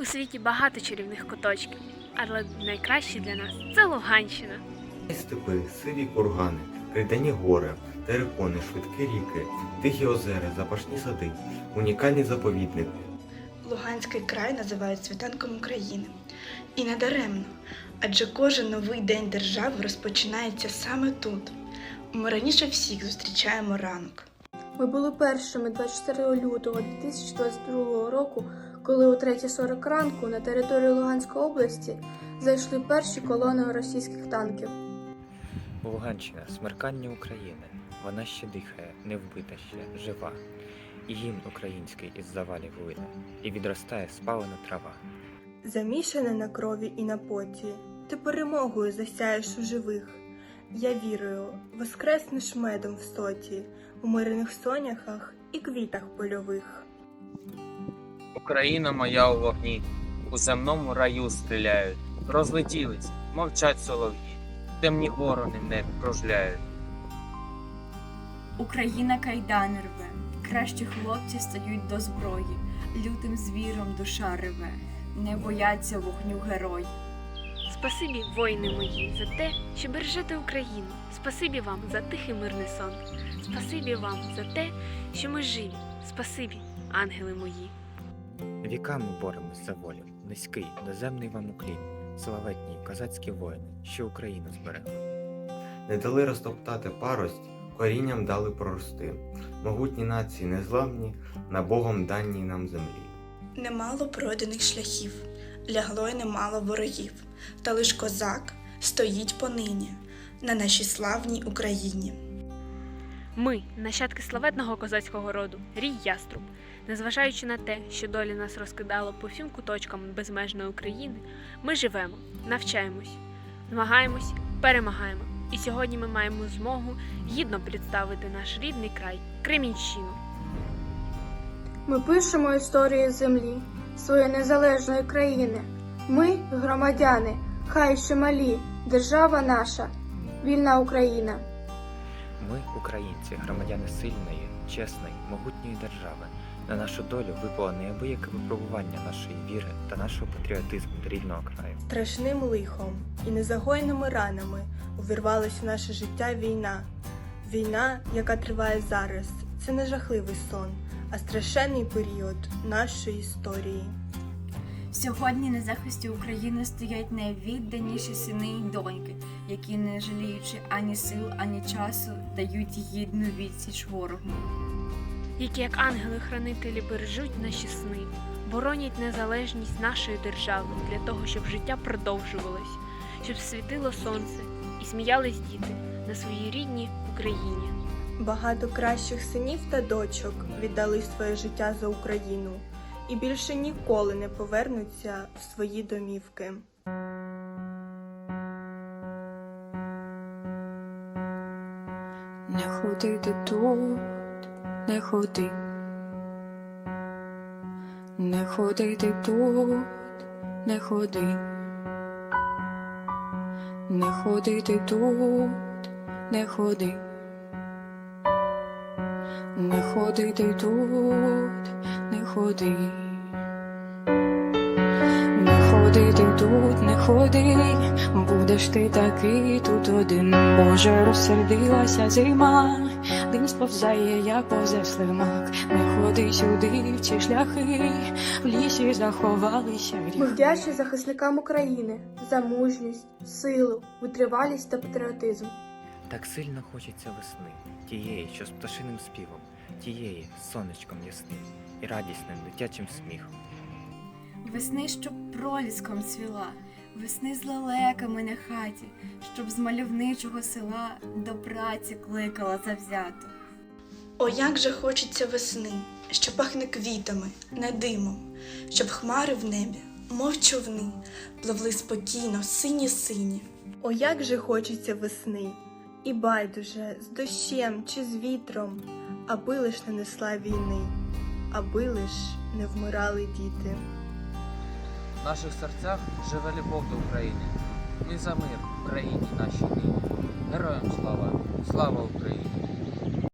У світі багато чарівних куточків, але найкращий для нас це Луганщина. Степи, сиві кургани, кридяні гори, терикони, швидкі ріки, тихі озера, запашні сади, унікальні заповідники. Луганський край називають світанком України. І не даремно, адже кожен новий день держави розпочинається саме тут. Ми раніше всіх зустрічаємо ранок. Ми були першими 24 лютого 2022 року, коли о 3.40 ранку на територію Луганської області зайшли перші колони російських танків. Луганщина смеркання України. Вона ще дихає, не вбита ще, жива. І гімн український із завалів лине, і відростає спалена трава. Замішане на крові і на поті, ти перемогою засяєш у живих. Я вірую, воскреснеш медом в соті, у мирних соняхах і квітах польових. Україна моя у вогні, у земному раю стріляють, розлетілись, мовчать солов'ї, темні ворони в небі кружляють. Україна кайдани рве, кращі хлопці стають до зброї, лютим звіром душа реве, не бояться вогню герої. Спасибі, воїни мої, за те, що бережете Україну. Спасибі вам за тихий мирний сон. Спасибі вам за те, що ми живі. Спасибі, ангели мої. Віками боремось за волю, низький, доземний вам уклін, славетні козацькі воїни, що Україну зберегли. Не дали розтоптати парость, корінням дали прорости. Могутні нації незламні, на Богом даній нам землі. Немало пройдених шляхів, лягло й немало ворогів, та лиш козак стоїть понині на нашій славній Україні. Ми, нащадки славетного козацького роду, рій яструб. Незважаючи на те, що доля нас розкидала по всім куточкам безмежної України, ми живемо, навчаємось, змагаємось, перемагаємо. І сьогодні ми маємо змогу гідно представити наш рідний край Кремінщину. Ми пишемо історію землі, своєї незалежної країни. Ми громадяни, хай ще малі, держава наша, вільна Україна. Ми, українці, громадяни сильної, чесної, могутньої держави. На нашу долю випало неабияке випробування нашої віри та нашого патріотизму до рідного краю. Страшним лихом і незагойними ранами увірвалась у наше життя війна. Війна, яка триває зараз, це не жахливий сон, а страшенний період нашої історії. Сьогодні на захисті України стоять найвідданіші сини й доньки, які, не жаліючи ані сил, ані часу, дають гідну відсіч ворогу. які як ангели-хранителі бережуть наші сни, боронять незалежність нашої держави для того, щоб життя продовжувалось, щоб світило сонце і сміялись діти на своїй рідній Україні. Багато кращих синів та дочок віддали своє життя за Україну і більше ніколи не повернуться в свої домівки. Не ходи ти тут, не ходи. Не ходи ти тут, не ходи. Не ходи ти тут, не ходи. Не ходи ти тут, не ходи. Не ходи ти тут, не ходи, будеш ти такий тут один. Боже, розсердилася зима, дим сповзає, як повзе слимак. Не ходи сюди, в ці шляхи, в лісі заховалися Ми гріхи. вдячні захисникам України за мужність, силу, витривалість та патріотизм. Так сильно хочеться весни, тієї, що з пташиним співом, тієї з сонечком ясним і радісним дитячим сміхом. Весни, щоб проліском цвіла, весни з лелеками на хаті, щоб з мальовничого села до праці кликала завзято. О, як же хочеться весни, що пахне квітами, не димом, щоб хмари в небі, мов човни, пливли спокійно, сині-сині. О, як же хочеться весни, і байдуже з дощем чи з вітром, аби лиш не несла війни, аби лиш не вмирали діти. В наших серцях живе любов до України. Ми за мир в країні нашій нині. Героям слава! Слава Україні!